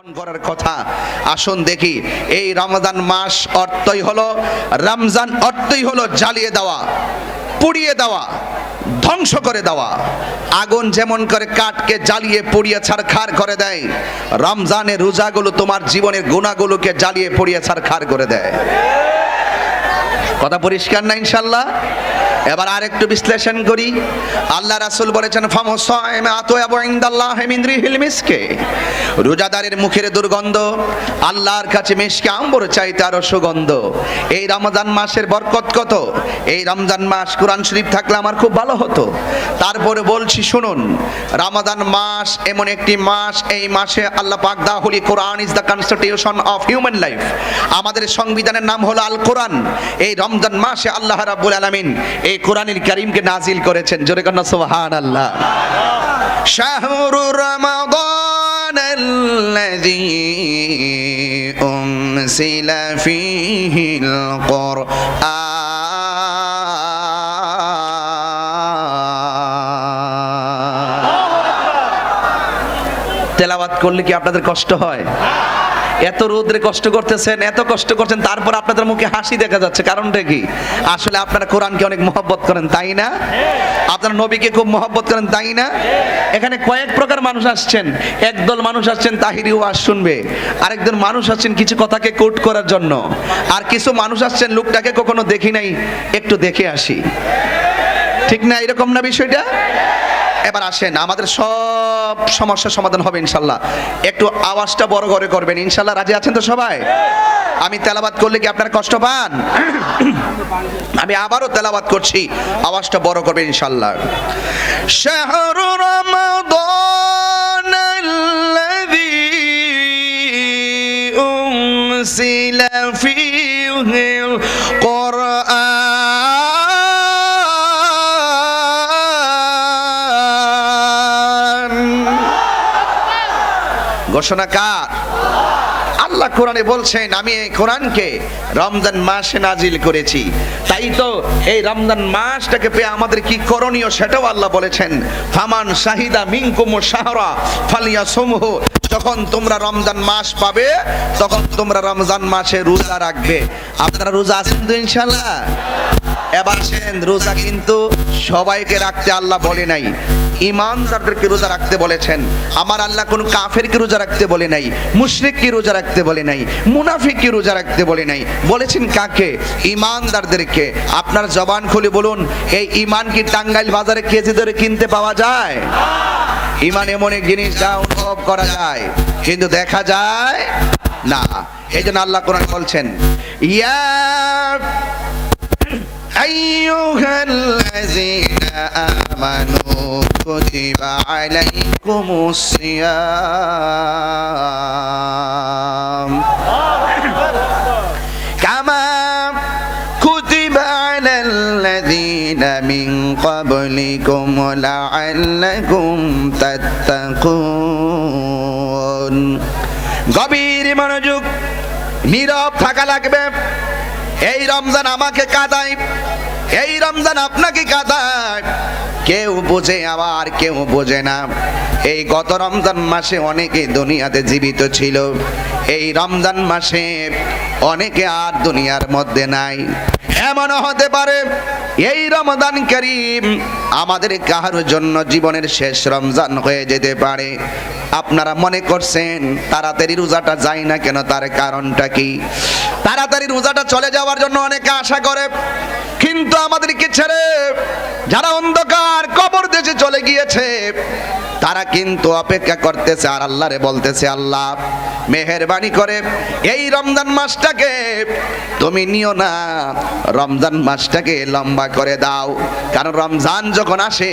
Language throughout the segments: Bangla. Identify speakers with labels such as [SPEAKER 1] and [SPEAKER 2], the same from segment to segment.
[SPEAKER 1] উদযাপন করার কথা। আসুন দেখি, এই রমজান মাস অর্থই হলো, রমজান অর্থই হলো জ্বালিয়ে দেওয়া, পুড়িয়ে দেওয়া, ধ্বংস করে দেওয়া। আগুন যেমন করে কাঠকে জ্বালিয়ে পুড়িয়ে ছাড়খাড় করে দেয়, রমজানের রোজাগুলো তোমার জীবনের গুণাগুলোকে জ্বালিয়ে পুড়িয়ে ছাড়খাড় করে দেয়। কথা পরিষ্কার না ইনশাল্লাহ? এবার আরেকটু বিশ্লেষণ করি। আল্লাহ রাসূল বলেছেন মিসকে। রোজাদারের মুখের দুর্গন্ধ, আল্লাহর কাছে মিশকে আম্বর চাইতে আরও সুগন্ধ। এই রমজান মাসের বরকত কত? এই রমজান মাস কোরআন শরীফ থাকলে আমার খুব ভালো হতো। তারপরে বলছি, শুনুন রমাদান মাস এমন একটি মাস, এই মাসে আল্লাহ পাক the holy Quran is the constitution of human life. আমাদের সংবিধানের নাম হলো আল কোরআন এই রমজান মাসে আল্লাহ রাব্বুল আলামিন এই কোরআনুল করিমকে নাজিল করেছেন। জোরে কন্যা সোহান আল্লাহ রমাদান আল্লাযী করলে কি আপনাদের কষ্ট হয়? এত রোদ্রে কষ্ট করতেছেন, এত কষ্ট করছেন, তারপর আপনাদের মুখে হাসি দেখা যাচ্ছে। কারণটা কি? আসলে আপনারা কোরআনকে অনেক মহব্বত করেন, তাই না? আপনারা নবীকে খুব মহব্বত করেন, তাই না? এখানে কয়েক প্রকার মানুষ আসছেন। একদল মানুষ আসছেন, তাহিরি ওয়াজ শুনবে। আরেকজন মানুষ আসছেন কিছু কথাকে কোট করার জন্য। আর কিছু মানুষ আসছেন, লোকটাকে কখনো দেখি নাই, একটু দেখে আসি। ঠিক না এরকম না বিষয়টা? এবার আসেন, আমাদের সব সমস্যার সমাধান হবে ইনশাল্লাহ। একটু আওয়াজটা বড় করে করবেন, ইনশাল্লাহ রাজি আছেন তো সবাই? আমি তেলাবাদ করলে কি আপনারা কষ্ট পান? আমি আবারও তেলাবাদ করছি, আওয়াজটা বড় করবেন ইনশাল্লাহ। শাহরু রমাদান ঘোষণা কার? আল্লাহ কোরআনে বলছেন, আমি এই কোরআনকে রমজান মাসে নাজিল করেছি। তাই তো এই রমজান মাসটাকে পেয়ে আমাদের কি করণীয় সেটাও আল্লাহ বলেছেন। ফামান শাহিদা মিনকুম শাহরা ফালিয়া সমূহ যখন তোমরা রমজান মাস পাবে, তখন তোমরা রমজান মাসে রোজা রাখবে। আপনারা রোজা আছেন তো ইনশাল্লাহ এবার আসেন, রোজা কিন্তু সবাইকে রাখতে আল্লাহ বলে নাই। ইমানদারদেরকে রোজা রাখতে বলেছেন। আমার আল্লাহ কোন কাফেরকে রোজা রাখতে বলে নাই, মুশরিককে রোজা রাখতে বলে নাই, মুনাফিককে রোজা রাখতে বলে নাই। বলেছেন কাকে? ইমানদারদেরকে আপনার জবান খুলে বলুন, এই ইমান কি টাঙ্গাইল বাজারে কেজি ধরে কিনতে পাওয়া যায়? ইমান এমন এক জিনিস যা অনুভব করা যায়, কিন্তু দেখা যায় না। এই জন্য আল্লাহ কোরআন বলছেন ইয়া أيها الذين آمنوا كتب عليكم الصيام كما كتب على الذين من قبلكم لعلكم تتقون গভীর মনোযোগ নীরব থাকা লাগবে এই রমজান আমাকে কাঁদায় এই রমজান আপনাকে কাঁদায়। কেউ বোঝে আবার কেউ বোঝে না। এই গত রমজান মাসে অনেকে দুনিয়াতে জীবিত ছিল। এই রমজান মাসে অনেকে আর দুনিয়ার মধ্যে নাই। এমনও হতে পারে এই রমজান করিম আমাদের কাহার জন্য জীবনের শেষ রমজান হয়ে যেতে পারে। আপনারা মনে করছেন তাড়াতাড়ি রোজাটা যায় না কেন? তার কারণটা কি? তাড়াতাড়ি রোজাটা চলে যাওয়ার জন্য অনেকে আশা করে। কিন্তু আমাদেরকে ছেড়ে যারা অন্ধকার কবর দেশে চলে গিয়েছে, তারা কিন্তু অপেক্ষা করতেছে আর আল্লাহরে বলতেছে, আল্লাহ, মেহেরবানি করে এই রমজান মাসটাকে তুমি নিও না। রমজান মাসটাকে লম্বা করে দাও। কারণ রমজান যখন আসে,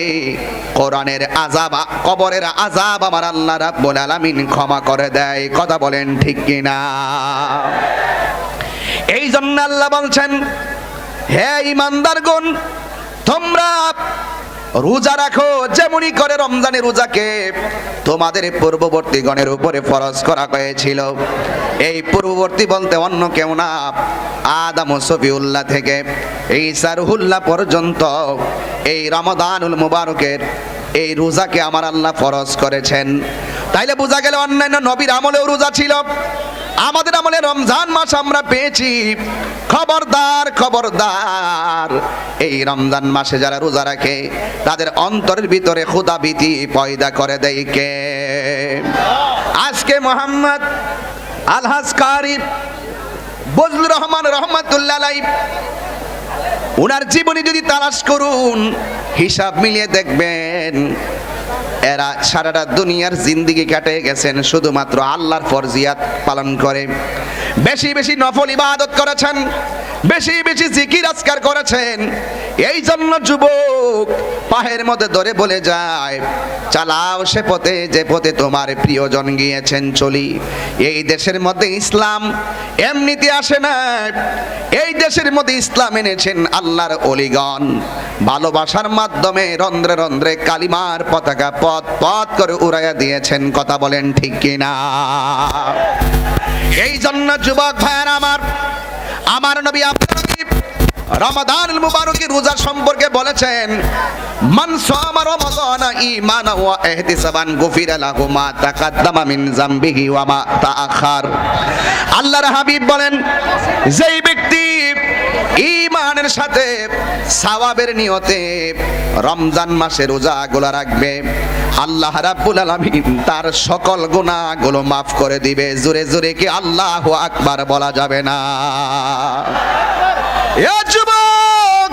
[SPEAKER 1] কোরআনের আজাব কবরের আজাব আমার আল্লাহ রাব্বুল আলামিন ক্ষমা করে দেয়। কথা বলেন ঠিক কিনা? এই জন্য আল্লাহ বলছেন, হে ইমানদারগণ, তোমরা রোজা রাখো, যেমনই করে রমজানের রোজাকে। তোমাদের পূর্ববর্তী গণের উপরে ফরজ করা হয়েছিল। এই পূর্ববর্তী বলতে অন্য কেউ না, আদম সফিউল্লাহ থেকে। এই সারহুল্লাহ পর্যন্ত এই রমদানুল মুবারকের এই রোজাকে আমার আল্লাহ ফরজ করেছেন। তাইলে বোঝা গেল অন্যান্য নবীর আমলেও রোজা ছিল। আমাদের আমলে রমজান মাস আমরা পেয়েছি। খবরদার খবরদার। এই রমজান মাসে যারা রোজা রাখে, তাদের অন্তরের ভিতরে খুদা ভীতি পয়দা করে দেয় কে? আজকে মোহাম্মদ আলহাজ কারি বজলুর রহমান রহমতুল্লাহ ওনার জীবনী যদি তালাশ করুন, হিসাব মিলিয়ে দেখবেন এরা সারাটা দুনিয়ার জিন্দিগি কাটে গেছেন, শুধুমাত্র আল্লাহর ফরজিয়াত পালন করে। বেশি বেশি নফল ইবাদত করেছেন, বেশি বেশি জিকির আজকার করেছেন এই জন্য যুবক পাহের মধ্যে ধরে বলে যায়, চালাও সে পথে, যে পথে তোমার প্রিয়জন গিয়েছেন চলি। এই দেশের মধ্যে ইসলাম এমনিতে আসে না। এই দেশের মধ্যে ইসলাম এনেছেন আল্লাহর অলিগণ। ভালোবাসার মাধ্যমে রন্ধ্রে রন্ধ্রে কালিমার পতাকা পথ পথ করে উড়াইয়া দিয়েছেন। কথা বলেন ঠিক কিনা? এই জন্য যুবক ভাইয়ার আমার আমার নবী আপনার রমাদান মুবারকি রোজা সম্পর্কে বলেছেন, মান সামা রমাদান ঈমানা ওয়া ইহতিসাবান গুফিরা লাহু মা তাকাদ্দামা মিন জামবিহি ওয়া মা তাআখার। আল্লাহর হাবিব বলেন, যেই ব্যক্তি ঈমানের সাথে সাওয়াবের নিয়তে রমজান মাসে রোজাগুলো রাখবে, আল্লাহ রাব্বুল আলামিন তার সকল গুনাহগুলো মাফ করে দিবে। জোরে জোরে কি আল্লাহু আকবার বলা যাবে না? যুবক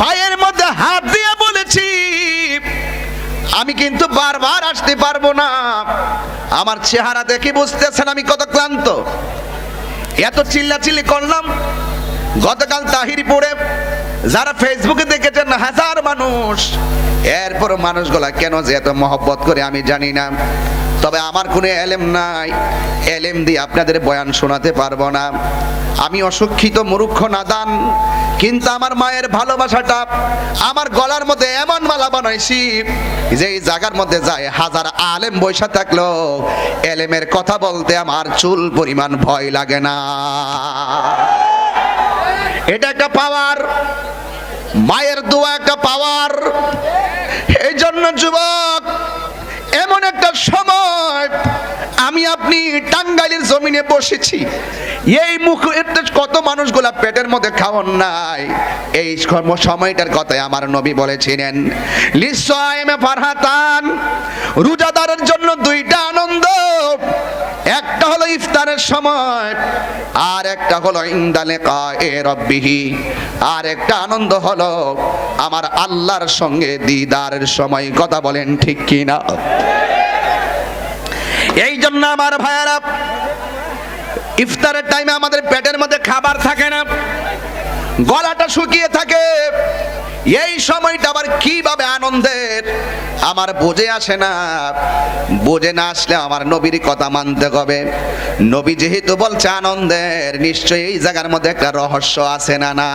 [SPEAKER 1] পায়ের মধ্যে হাত দিয়ে বলেছি, আমি কিন্তু বারবার আসতে পারব না। আমার চেহারা দেখে বুঝতেছেন আমি কত ক্লান্ত। এত চিল্লাচিল্লি করলাম। গতকাল তাহিরপুরে যারা ফেসবুকে দেখেছেন হাজার মানুষ। এরপর মানুষগুলা কেন যে এত মহব্বত করে আমি জানি না। তবে আমার কোনো এলেম নাই। এলেম দিয়ে আপনাদের বয়ান শোনাতে পারব না। আমি অশিক্ষিত মূর্খ নাদান, কিন্তু আমার মায়ের ভালোবাসাটা আমার গলার মধ্যে এমন মালা বানাইছি, যে এই জায়গার মধ্যে যায় হাজার আলেম বৈশা থাকল। এলেমের কথা বলতে আমার চুল পরিমাণ ভয় লাগে না। এটা একটা পাওয়ার। মায়ের দোয়া একটা পাওয়ার। এই জন্য যুবক, এমন একটা সময় আমি আপনি টাঙ্গাইলের জমিনে বসেছি। এই মুখ কত মানুষগুলা পেটের মধ্যে খাওয়ান নাই। এই সম- সময়টার কথাই আমার নবী বলেছিলেন। লিসাইমে ফারহাতান রোজাদারের জন্য দুইটা আনন্দ। একটা হলো ইফতারের সময়, আর একটা হলো ইন্দালে এ রব্বিহি, আর একটা আনন্দ হলো আমার আল্লাহর সঙ্গে দিদারের সময়। কথা বলেন ঠিক কিনা? এই জন্য আমার ভাইয়ারা, ইফতারের টাইমে আমাদের পেটের মধ্যে খাবার থাকে না, গলাটা শুকিয়ে থাকে। এই সময়টা আবার কীভাবে আনন্দের? আমার বোঝে আসে না। বোঝে না আসলে আমার নবীর কথা মানতে হবে। নবী যেহেতু বলছে আনন্দের, নিশ্চয়ই এই জায়গার মধ্যে একটা রহস্য আছে না না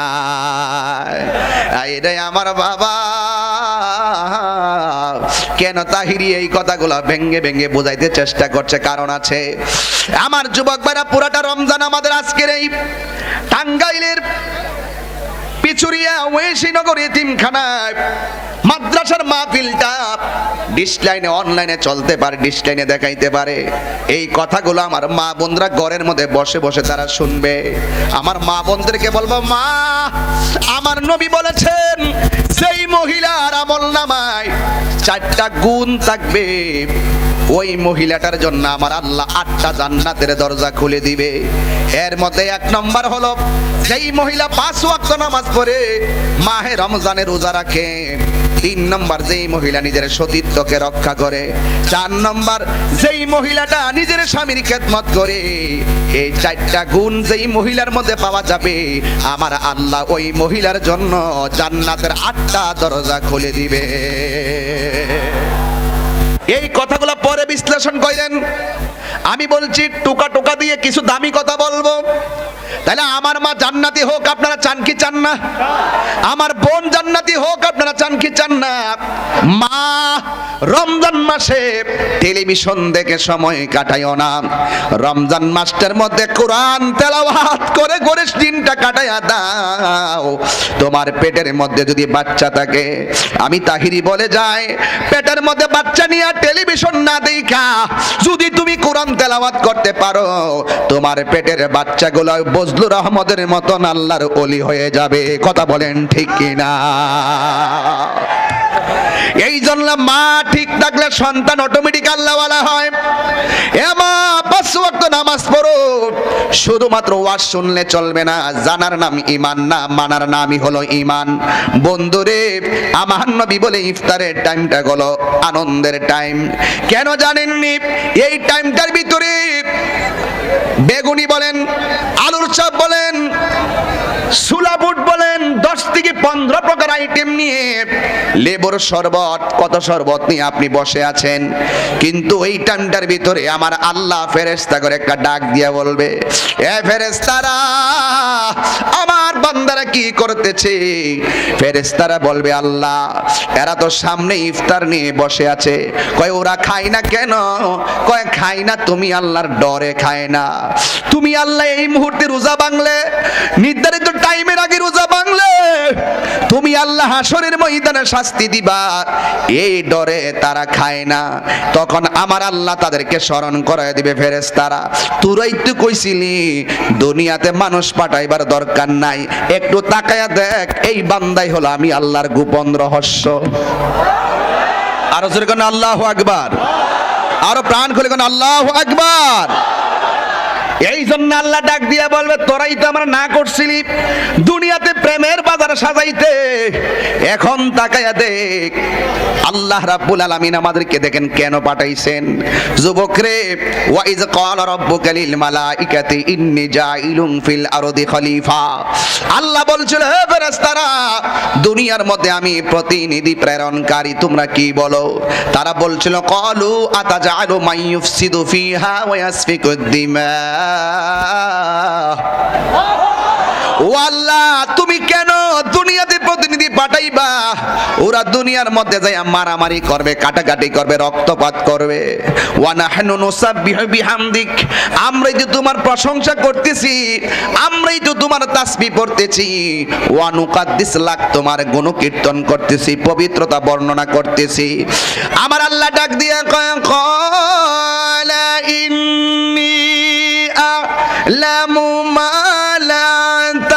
[SPEAKER 1] রে আমার বাবা। কেন তাহিরি এই কথাগুলো ভেঙ্গে ভেঙ্গে বোঝাইতে চেষ্টা করছে? কারণ আছে, আমার যুবক ভাইরা পুরাটা রমজান আমাদের আজকের এই টাঙ্গাইলের পিচুরিয়া ওয়েশিনগর এতিমখানায়। মাদ্রাসার মাহফিলটা ডিসলাইনে অনলাইনে চলতে পারে ডিসলাইনে দেখাইতে পারে। এই কথাগুলো আমার মা বোনরা ঘরের মধ্যে বসে বসে তারা শুনবে। আমার মা বোনদেরকে বলব, মা, আমার নবী বলেছেন সেই মহিলার আমল নামায় চারটা গুণ থাকবে। ওই মহিলাটার জন্য আমার আল্লাহ আটটা জান্নাতের দরজা খুলে দিবে। এর মধ্যে এক নম্বর হলো, যেই মহিলা পাঁচ ওয়াক্ত নামাজ পড়ে, মাহে রমজানের রোজা রাখে। তিন নম্বর, যেই মহিলা নিজের সতীত্বকে রক্ষা করে। চার নম্বর, যেই মহিলাটা নিজের স্বামীর খেদমত করে। এই চারটা গুণ যেই মহিলার মধ্যে পাওয়া যাবে, আমার আল্লাহ ওই মহিলার জন্য জান্নাতের আটটা দরজা খুলে দিবে। এই কথাগুলো পরে বিশ্লেষণ করেন। আমি বলছি, টোকা টোকা দিয়ে কিছু দামি কথা বলব। তাহলে আমার মা জান্নাতি হোক, আপনারা চান কি চান না? আমার বোন জান্নাতি হোক, আপনারা চান কি চান না? মা, রমজান মাসে টেলিভিশন দেখে সময় কাটাইও না। রমজান মাসটার মধ্যে কোরআন তেলাওয়াত করে করে দিনটা কাটাইয়া দাও। তোমার পেটের মধ্যে যদি বাচ্চা থাকে, আমি তাহিরি বলে যাই, পেটের মধ্যে বাচ্চা নিয়ে টেলিভিশন না দেখা, যদি তুমি কোরআন তেলাওয়াত করতে পারো। তোমার পেটের বাচ্চাগুলো বজলুর আহমদের মতন আল্লাহর অলি হয়ে যাবে। কথা বলেন ঠিক কিনা? এই জন্য মা ঠিক থাকলে সন্তান অটোমেটিক আল্লাহওয়ালা হয়। এ মা পাঁচ নামাজ শুধুমাত্র ওয়াজ শুনলে চলবে না। জানার নাম ইমান না, মানার নামই হলো ইমান বন্ধুরে, আমার নবী বলে ইফতারের টাইমটা হলো আনন্দের টাইম। কেন জানেননি? এই টাইমটার ভিতরে বেগুনি বলেন চাপ বলেন সুলাবুট বলেন, দশ থেকে পনেরো প্রকার আইটেম নিয়ে লেবুর শরবত, কত শরবত নিয়ে আপনি বসে আছেন? কিন্তু এই টাইমটার ভিতরে আমার আল্লাহ ফেরেস্তা করে একটা ডাক দিয়ে বলবে, এ ফেরেস্তারা আমার বান্দারা কি করতেছে? ফেরেস্তারা বলবে, আল্লাহ, এরা তো সামনে ইফতার নিয়ে বসে আছে। কয়, ওরা খায় না কেন? কয়, খায় না, তুমি আল্লাহর ডরে খায় না। তুমি আল্লাহ এই মুহূর্তে রোজা বাংলে নির্ধারিত টাইমের আগে রোজা বাংলে তুমি আল্লাহ হাসরের ময়দানে শাস্তি দিবা। এই ডরে তারা খায় না। তখন আমার আল্লাহ তাদেরকে স্মরণ করায় দিবে ফেরেশতারা। তুরাই তো কইছিলি, দুনিয়াতে মানুষ পাঠাইবার দরকার নাই। একটু তাকায়া দেখ, এই বান্দাই হলো আমি আল্লাহর গোপন রহস্য। আরও জোরে কোন, আল্লাহ আকবার। আরও প্রাণ খুলে কোন, আল্লাহ আকবার। এই জন্য আল্লাহ ডাক দিয়া বলবে, তোরাই তো আমরা না করছিলি। দুনিয়াতে প্রেমের বাজার সাজাইতে। এখন তাকায়া দেখ, আল্লাহ রাব্বুল আলামিন আমাদেরকে দেখেন কেন পাঠাইছেন। যুবক রে ওয়াইজ ক্বালা রাব্বুকা লিল মালাইকাতি, ইন্নী জাইলুম ফিল আরদি খলিফা। আল্লাহ বলছিল, হে ফেরেশতারা, দুনিয়ার মধ্যে আমি প্রতিনিধি প্রেরণকারী, তোমরা কি বলো? তারা বলছিল কলু আতাজালু মাইয়ুফসিদু ফিহা ওয়া ইয়াসফিকুদ দিমা। ও তুমি কেন দুনিয়াতে প্রতিনিধি পাঠাইবা? ওরা দুনিয়ার মধ্যে মারামারি করবে, কাটাকাটি করবে, রক্তপাত করবে। আমরাই তো তোমার প্রশংসা করতেছি, আমরাই তো তোমার পড়তেছি। ওয়ানুকাদ্দিস তোমার গুণকীর্তন করতেছি, পবিত্রতা বর্ণনা করতেছি। আমার আল্লাহ ডাক দিয়া কয় কলা لا ممالات